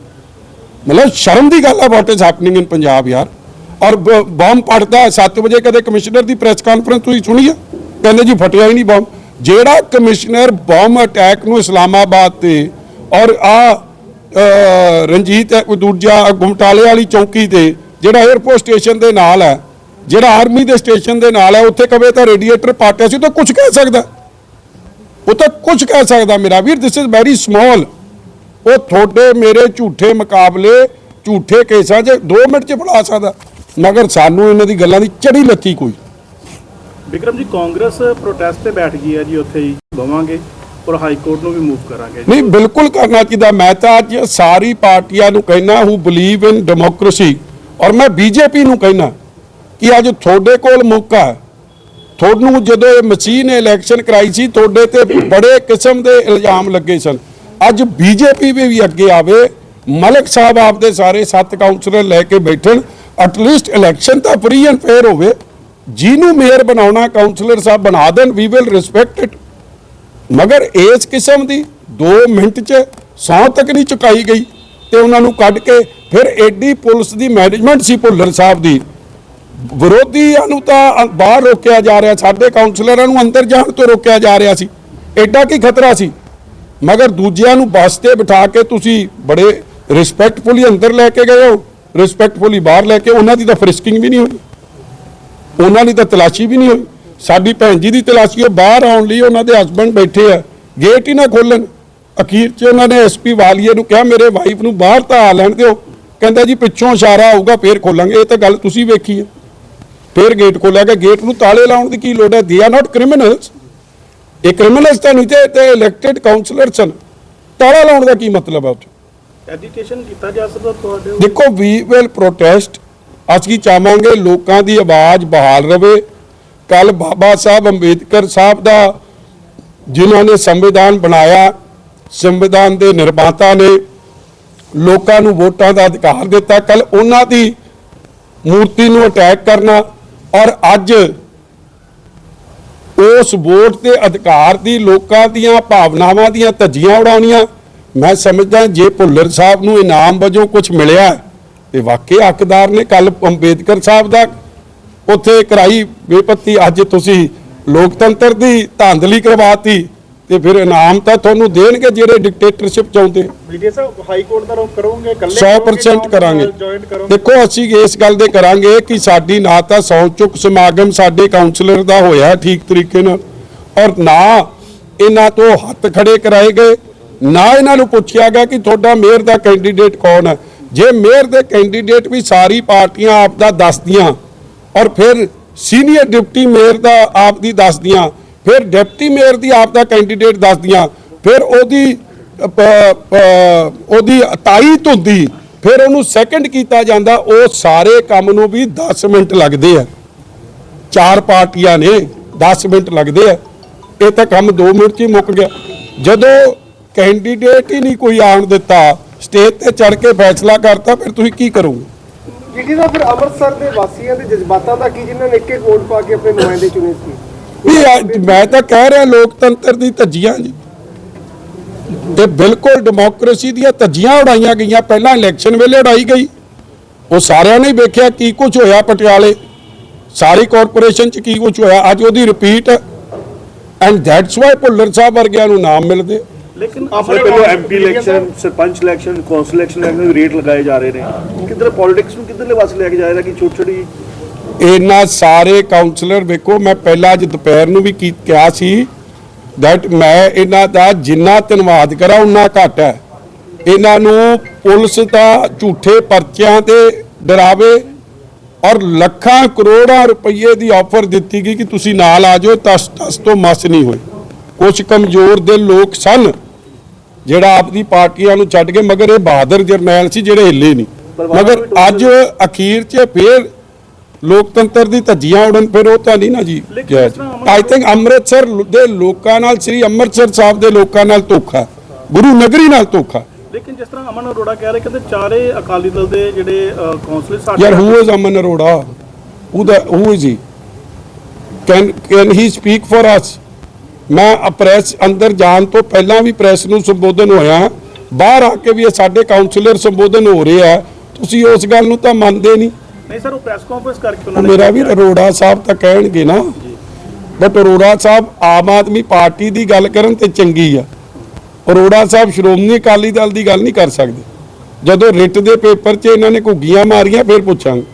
ਮਤਲਬ ਸ਼ਰਮ ਦੀ ਗੱਲ ਹੈ what is happening in Punjab ਯਾਰ। ਔਰ ਬੰਬ ਪੜਦਾ 7 ਵਜੇ ਕਦੇ ਕਮਿਸ਼ਨਰ ਦੀ ਪ੍ਰੈਸ ਕਾਨਫਰੰਸ ਤੁਸੀਂ ਸੁਣੀ ਹੈ? ਕਹਿੰਦੇ ਜੀ ਫਟਿਆ ਹੀ ਨਹੀਂ ਬੰਬ ਜਿਹੜਾ ਕਮਿਸ਼ਨਰ ਬੰਬ ਅਟੈਕ ਨੂੰ ਇਸਲਾਮਾਬਾਦ ਤੇ ਔਰ ਆ ਰਣਜੀਤ ਦੂਜਾ ਗੁਮਟਾਲੇ ਵਾਲੀ ਚੌਕੀ ਤੇ, ਜਿਹੜਾ 에어ਪੋਰਟ ਸਟੇਸ਼ਨ ਦੇ ਨਾਲ ਹੈ, ਜਿਹੜਾ ਆਰਮੀ ਦੇ ਸਟੇਸ਼ਨ ਦੇ ਨਾਲ ਹੈ, ਉੱਥੇ ਕਵੇ ਤਾਂ ਰੇਡੀਏਟਰ ਪਾਟਿਆ ਸੀ ਤਾਂ ਕੁਝ ਕਹਿ ਸਕਦਾ। ਉਹ ਤਾਂ ਕੁਝ ਕਹਿ ਸਕਦਾ ਮੇਰਾ ਵੀਰ ਦਿਸ ਇਜ਼ ਵੈਰੀ ਸਮਾਲ ਉਹ ਤੁਹਾਡੇ ਮੇਰੇ ਝੂਠੇ ਮੁਕਾਬਲੇ, ਝੂਠੇ ਕੇਸਾਂ 'ਚ 2 ਮਿੰਟ 'ਚ ਫੜਾ ਸਕਦਾ। ਮਗਰ ਸਾਨੂੰ ਇਹਨਾਂ ਦੀ ਗੱਲਾਂ ਦੀ ਚੜੀ ਲੱਤੀ ਕੋਈ। ਵਿਕਰਮ ਜੀ, ਕਾਂਗਰਸ ਪ੍ਰੋਟੈਸਟ ਤੇ ਬੈਠ ਗਈ ਹੈ ਜੀ ਉੱਥੇ ਹੀ, ਬਵਾਂਗੇ ਔਰ ਹਾਈ ਕੋਰਟ ਨੂੰ ਵੀ ਮੂਵ ਕਰਾਂਗੇ ਨਹੀਂ, ਬਿਲਕੁਲ ਕਰਨਾ ਚਾਹੀਦਾ। ਮੈਂ ਤਾਂ ਅੱਜ ਸਾਰੀ ਪਾਰਟੀਆਂ ਨੂੰ ਕਹਿਣਾ ਹੂ ਬਲੀਵ ਇਨ ਡੈਮੋਕ੍ਰੇਸੀ ਔਰ ਮੈਂ ਬੀਜੇਪੀ ਨੂੰ ਕਹਿਣਾ ਕਿ ਅੱਜ ਤੁਹਾਡੇ ਕੋਲ ਮੌਕਾ ਹੈ। ਤੁਹਾਨੂੰ ਜਦੋਂ ਇਹ ਮਸੀਹ ਨੇ ਇਲੈਕਸ਼ਨ ਕਰਾਈ ਸੀ, ਤੁਹਾਡੇ ਤੇ ਬੜੇ ਕਿਸਮ ਦੇ ਇਲਜ਼ਾਮ ਲੱਗੇ ਸਨ। ਅੱਜ ਬੀਜੇਪੀ ਵੀ ਵੀ ਅੱਗੇ ਆਵੇ, ਮਲਕ ਸਾਹਿਬ ਆਪਦੇ ਸਾਰੇ ਸੱਤ ਕਾਉਂਸਲਰ ਲੈ ਕੇ ਬੈਠਣ ਐਟਲੀਸਟ ਇਲੈਕਸ਼ਨ ਤਾਂ ਫ੍ਰੀ ਐਂਡ ਫੇਅਰ ਹੋਵੇ ਜਿਹਨੂੰ ਮੇਅਰ ਬਣਾਉਣਾ ਕਾਉਂਸਲਰ ਸਾਹਿਬ ਬਣਾ ਦੇਣ ਵੀ ਵਿਲ ਰਿਸਪੈਕਟ ਇਟ ਮਗਰ ਇਸ ਕਿਸਮ ਦੀ 2 ਮਿੰਟ 'ਚ ਸੌ ਤੱਕ ਨਹੀਂ ਚੁਕਾਈ ਗਈ ਤੇ ਉਹਨਾਂ ਨੂੰ ਕੱਢ ਕੇ ਫਿਰ ਐਡੀ ਪੁਲਿਸ ਦੀ ਮੈਨੇਜਮੈਂਟ ਸੀ ਭੁੱਲਰ ਸਾਹਿਬ ਦੀ। ਵਿਰੋਧੀਆਂ ਨੂੰ ਤਾਂ ਬਾਹਰ ਰੋਕਿਆ ਜਾ ਰਿਹਾ, ਸਾਡੇ ਕਾਉਂਸਲਰਾਂ ਨੂੰ ਅੰਦਰ ਜਾਣ ਤੋਂ ਰੋਕਿਆ ਜਾ ਰਿਹਾ ਸੀ। ਐਡਾ ਕੀ ਖਤਰਾ ਸੀ? ਮਗਰ ਦੂਜਿਆਂ ਨੂੰ ਬੱਸ ਤੇ ਬਿਠਾ ਕੇ ਤੁਸੀਂ ਬੜੇ ਰਿਸਪੈਕਟਫੁਲੀ ਅੰਦਰ ਲੈ ਕੇ ਗਏ ਹੋ ਰਿਸਪੈਕਟਫੁਲੀ ਬਾਹਰ ਲੈ ਕੇ, ਉਹਨਾਂ ਦੀ ਤਾਂ ਫਰਿਸਕਿੰਗ ਵੀ ਨਹੀਂ ਹੋਈ। ਉਹਨਾਂ ਦੀ ਤਾਂ ਤਲਾਸ਼ੀ ਵੀ ਨਹੀਂ ਹੋਈ। ਸਾਡੀ ਭੈਣ ਜੀ ਦੀ ਤਲਾਸ਼ੀ ਉਹ ਬਾਹਰ ਆਉਣ ਲਈ ਉਹਨਾਂ ਦੇ ਹਸਬੰਡ ਬੈਠੇ ਆ। ਗੇਟ ਹੀ ਨਾ ਖੋਲਣ ਅਖੀਰ 'ਚ ਉਹਨਾਂ ਨੇ ਐਸਪੀ ਵਾਲੀਏ ਨੂੰ ਕਿਹਾ ਮੇਰੇ ਵਾਈਫ ਨੂੰ ਬਾਹਰ ਤਾਂ ਆ ਲੈਣ ਦਿਓ। ਕਹਿੰਦਾ ਜੀ ਪਿੱਛੋਂ ਇਸ਼ਾਰਾ ਆਊਗਾ ਫੇਰ ਖੋਲਾਂਗੇ। ਇਹ ਤਾਂ ਗੱਲ ਤੁਸੀਂ ਵੇਖੀ ਹੈ ਫੇਰ ਗੇਟ ਖੋਲਿਆ ਗਿਆ। ਗੇਟ ਨੂੰ ਤਾਲੇ ਲਾਉਣ ਦੀ ਕੀ ਲੋੜ ਹੈ? ਦੇ ਆਰ ਨਾਟ ਕ੍ਰਿਮੀਨਲਸ ਇਹ ਕ੍ਰਿਮੀਨਲਸ ਤਾਂ ਨਹੀਂ ਤੇ ਤੇ ਇਲੈਕਟਿਡ ਕਾਉਂਸਲਰ ਸਨ ਤਾਲਾ ਲਾਉਣ ਦਾ ਕੀ ਮਤਲਬ ਹੈ ਉੱਥੇ? ਐਜੀਟੇਸ਼ਨ ਕੀਤਾ ਜਾ ਸਕਦਾ ਤੁਹਾਡੇ? ਦੇਖੋ ਵੀ ਵਿਲ ਪ੍ਰੋਟੈਸਟ ਅਸੀਂ ਚਾਹਾਂਗੇ ਲੋਕਾਂ ਦੀ ਆਵਾਜ਼ ਬਹਾਲ ਰਵੇ? ਕੱਲ ਬਾਬਾ ਸਾਹਿਬ ਅੰਬੇਦਕਰ ਸਾਹਿਬ ਦਾ ਜਿਨ੍ਹਾਂ ਨੇ ਸੰਵਿਧਾਨ ਬਣਾਇਆ, ਸੰਵਿਧਾਨ ਦੇ ਨਿਰਮਾਤਾ ਨੇ ਲੋਕਾਂ ਨੂੰ ਵੋਟਾਂ ਦਾ ਅਧਿਕਾਰ ਦਿੱਤਾ। ਕੱਲ ਉਹਨਾਂ ਦੀ ਮੂਰਤੀ ਨੂੰ ਅਟੈਕ ਕਰਨਾ ਔਰ ਅੱਜ ਉਸ ਵੋਟ ਦੇ ਅਧਿਕਾਰ ਦੀ ਲੋਕਾਂ ਦੀਆਂ ਭਾਵਨਾਵਾਂ ਦੀਆਂ ਧੱਜੀਆਂ ਉਡਾਉਣੀਆਂ। ਮੈਂ ਸਮਝਦਾ ਜੇ ਭੁੱਲਰ ਸਾਹਿਬ ਨੂੰ ਇਨਾਮ ਵਜੋਂ ਕੁਝ ਮਿਲਿਆ ਤੇ ਵਾਕਈ ਹੱਕਦਾਰ ਨੇ ਕੱਲ ਅੰਬੇਦਕਰ ਸਾਹਿਬ ਦਾ ਉੱਥੇ ਕਰਾਈ ਬੇਪੱਤੀ। ਅੱਜ ਤੁਸੀਂ ਲੋਕਤੰਤਰ ਦੀ ਧਾਂਦਲੀ ਕਰਵਾਤੀ ਤੇ ਫਿਰ ਇਨਾਮ ਤਾਂ ਤੁਹਾਨੂੰ ਦੇਣਗੇ ਜਿਹੜੇ ਡਿਕਟੇਟਰਸ਼ਿਪ ਚਾਹੁੰਦੇ ਵੀਡੀਓ ਸਾਹਿਬ ਹਾਈ ਕੋਰਟ ਦਾ ਰੋਕ ਕਰੋਗੇ ਇਕੱਲੇ 100% ਕਰਾਂਗੇ ਜੁਆਇਨ ਕਰੋਗੇ। ਦੇਖੋ ਅਸੀਂ ਇਸ ਗੱਲ ਦੇ ਕਰਾਂਗੇ ਕਿ ਸਾਡੀ ਨਾ ਤਾਂ ਸੌ ਚੁੱਕ ਸਮਾਗਮ ਸਾਡੇ ਕਾਉਂਸਲਰ ਦਾ ਹੋਇਆ ਠੀਕ ਤਰੀਕੇ ਨਾਲ ਔਰ ਨਾ ਇਹਨਾਂ ਤੋਂ ਹੱਥ ਖੜੇ ਕਰਾਏ ਗਏ ਨਾ ਇਹਨਾਂ ਨੂੰ ਪੁੱਛਿਆ ਗਿਆ ਕਿ ਤੁਹਾਡਾ ਮੇਅਰ ਦਾ ਕੈਂਡੀਡੇਟ ਕੌਣ ਹੈ ਜੇ ਮੇਅਰ ਦੇ ਕੈਂਡੀਡੇਟ ਵੀ ਸਾਰੀ ਪਾਰਟੀਆਂ ਆਪ ਦਾ ਦੱਸਦੀਆਂ ਔਰ ਫਿਰ ਸੀਨੀਅਰ ਡਿਪਟੀ ਮੇਅਰ ਦਾ ਆਪ ਦੀ ਦੱਸਦੀਆਂ, ਫਿਰ ਡਿਪਟੀ ਮੇਅਰ ਦੀ ਆਪ ਦਾ ਕੈਂਡੀਡੇਟ ਦੱਸਦੀਆਂ, ਫਿਰ ਉਹਦੀ ਉਹਦੀ ਤਾਈਤ ਧੁੰਦੀ ਫਿਰ ਉਹਨੂੰ ਸੈਕੰਡ ਕੀਤਾ ਜਾਂਦਾ, ਉਹ ਸਾਰੇ ਕੰਮ ਨੂੰ ਵੀ 10 ਮਿੰਟ ਲੱਗਦੇ ਆ। ਚਾਰ ਪਾਰਟੀਆਂ ਨੇ 10 ਮਿੰਟ ਲੱਗਦੇ ਆ। ਇਹ ਤਾਂ ਕੰਮ 2 ਮਿੰਟ 'ਚ ਹੀ ਮੁੱਕ ਗਿਆ। ਜਦੋਂ ਕੈਂਡੀਡੇਟ ਹੀ ਨਹੀਂ ਕੋਈ ਆਉਣ ਦਿੱਤਾ ਸਟੇਜ ਤੇ ਚੜ ਕੇ ਫੈਸਲਾ ਕਰਤਾ ਫਿਰ ਤੁਸੀਂ ਕੀ ਕਰੋਗੇ? ਜੀ ਦਾ ਫਿਰ ਅੰਮ੍ਰਿਤਸਰ ਦੇ ਵਾਸੀਆਂ ਦੇ ਜਜ਼ਬਾਤਾਂ ਦਾ ਕੀ ਜਿਨ੍ਹਾਂ ਨੇ ਇੱਕ ਇੱਕ ਵੋਟ ਪਾ ਕੇ ਆਪਣੇ ਨੁਮਾਇੰਦੇ ਚੁਣੇ ਸੀ? ਵੀ ਅੱਜ ਮੈਂ ਤਾਂ ਕਹਿ ਰਿਹਾ ਲੋਕਤੰਤਰ ਦੀ ਧੱਜੀਆਂ ਜੀ। ਤੇ ਬਿਲਕੁਲ ਡੈਮੋਕ੍ਰੇਸੀ ਦੀਆਂ ਧੱਜੀਆਂ ਉਡਾਈਆਂ ਗਈਆਂ। ਪਹਿਲਾਂ ਇਲੈਕਸ਼ਨ ਵੇਲੇ ਉਡਾਈ ਗਈ। ਉਹ ਸਾਰਿਆਂ ਨੇ ਵੇਖਿਆ ਕੀ ਕੁਝ ਹੋਇਆ ਪਟਿਆਲੇ। ਸਾਰੀ ਕਾਰਪੋਰੇਸ਼ਨ ਚ ਕੀ ਕੁਝ ਹੋਇਆ। ਅੱਜ ਉਹਦੀ repeat and that's why Bhullar Sahib ਵਰਗਿਆਂ ਨੂੰ ਨਾਮ ਮਿਲਦੇ। ਲੇਕਿਨ ਆਪਣੇ ਪਹਿਲਾਂ MP election sarpanch election council election ਦੇ ਰੇਟ ਲਗਾਏ ਜਾ ਰਹੇ ਨੇ। ਕਿੱਧਰ ਪੋਲਿਟਿਕਸ ਨੂੰ ਕਿੱਧਰਲੇ ਪਾਸੇ ਲੈ ਕੇ ਜਾਏਗਾ ਕਿ ਛੋਟੀ ਛੋਟੀ ਇਹਨਾਂ ਸਾਰੇ ਕਾਉਂਸਲਰ ਵੇਖੋ ਮੈਂ ਪਹਿਲਾਂ ਅੱਜ ਦੁਪਹਿਰ ਨੂੰ ਵੀ ਕੀ ਕਿਹਾ ਸੀ ਦੈਟ ਮੈਂ ਇਹਨਾਂ ਦਾ ਜਿੰਨਾ ਧੰਨਵਾਦ ਕਰਾਂ ਉਨਾ ਘੱਟ ਹੈ। ਇਹਨਾਂ ਨੂੰ ਪੁਲਿਸ ਦਾ ਝੂਠੇ ਪਰਚਿਆਂ ਤੇ ਡਰਾਵੇ ਔਰ ਲੱਖਾਂ ਕਰੋੜਾਂ ਰੁਪਏ ਦੀ ਆਫਰ ਦਿੱਤੀ ਗਈ ਕਿ ਤੁਸੀਂ ਨਾਲ ਆ ਜਾਓ ਤਸ ਤਸ ਤੋਂ ਮਸ ਨਹੀਂ ਹੋਏ। ਕੁਝ ਕਮਜ਼ੋਰ ਦੇ ਲੋਕ ਸਨ। ਜਿਹੜਾ ਆਪਦੀ ਪਾਰਟੀਆਂ ਨੂੰ ਛੱਡ ਕੇ ਮਗਰ ਇਹ ਬਹਾਦਰ ਜਰਨੈਲ ਸੀ ਜਿਹੜੇ ਹਿੱਲੇ ਨਹੀਂ। ਮਗਰ ਅੱਜ ਅਖੀਰ 'ਚ ਫੇਰ ਲੋਕਤੰਤਰ ਦੀ ਧੱਜੀਆਂ ਉਡਨ ਫਿਰ ਉਹ ਤਾਂ ਨਹੀਂ ਨਾ ਜੀ ਆਈ ਥਿੰਕ ਅੰਮ੍ਰਿਤਸਰ ਦੇ ਲੋਕਾਂ ਨਾਲ ਸ੍ਰੀ ਅੰਮ੍ਰਿਤਸਰ ਸਾਹਿਬ ਦੇ ਲੋਕਾਂ ਨਾਲ ਧੋਖਾ ਗੁਰੂ ਨਗਰੀ ਨਾਲ ਧੋਖਾ। ਲੇਕਿਨ ਜਿਸ ਤਰ੍ਹਾਂ ਅਮਨ ਅਰੋੜਾ ਕਹਿ ਰਹੇ ਕਹਿੰਦੇ ਚਾਰੇ ਅਕਾਲੀ ਦਲ ਦੇ ਜਿਹੜੇ ਕੌਂਸਲਰ ਸਾਡੇ ਯਾਰ who is Aman Arora? Who the who is he can can he speak for us ਮੈਂ ਪ੍ਰੈਸ ਅੰਦਰ ਜਾਣ ਤੋਂ ਪਹਿਲਾਂ ਵੀ ਪ੍ਰੈਸ ਨੂੰ ਸੰਬੋਧਨ ਹੋਇਆ। ਬਾਹਰ ਆ ਕੇ ਵੀ ਇਹ ਸਾਡੇ ਕਾਉਂਸਲਰ ਸੰਬੋਧਨ ਹੋ ਰਹੇ ਆ। ਤੁਸੀਂ ਉਸ ਗੱਲ ਨੂੰ ਤਾਂ ਮੰਨਦੇ ਨਹੀਂ। ਨਹੀਂ ਸਰ ਉਹ ਪ੍ਰੈਸ ਕਾਨਫਰੰਸ ਕਰਕੇ ਉਹ ਉਹਨਾਂ ਨੇ ਮੇਰਾ ਵੀ ਅਰੋੜਾ ਸਾਹਿਬ ਤਾਂ ਕਹਿਣਗੇ ਨਾ। ਬਟ ਅਰੋੜਾ ਸਾਹਿਬ ਆਮ ਆਦਮੀ ਪਾਰਟੀ ਦੀ ਗੱਲ ਕਰਨ ਤੇ ਚੰਗੀ ਆ। ਅਰੋੜਾ ਸਾਹਿਬ ਸ਼੍ਰੋਮਣੀ ਅਕਾਲੀ ਦਲ ਦੀ ਗੱਲ ਨਹੀਂ ਕਰ ਸਕਦੇ। ਜਦੋਂ ਰਿਟ ਦੇ ਪੇਪਰ 'ਚ ਇਹਨਾਂ ਨੇ ਘੁੱਗੀਆਂ ਮਾਰੀਆਂ ਫਿਰ ਪੁੱਛਾਂਗੇ।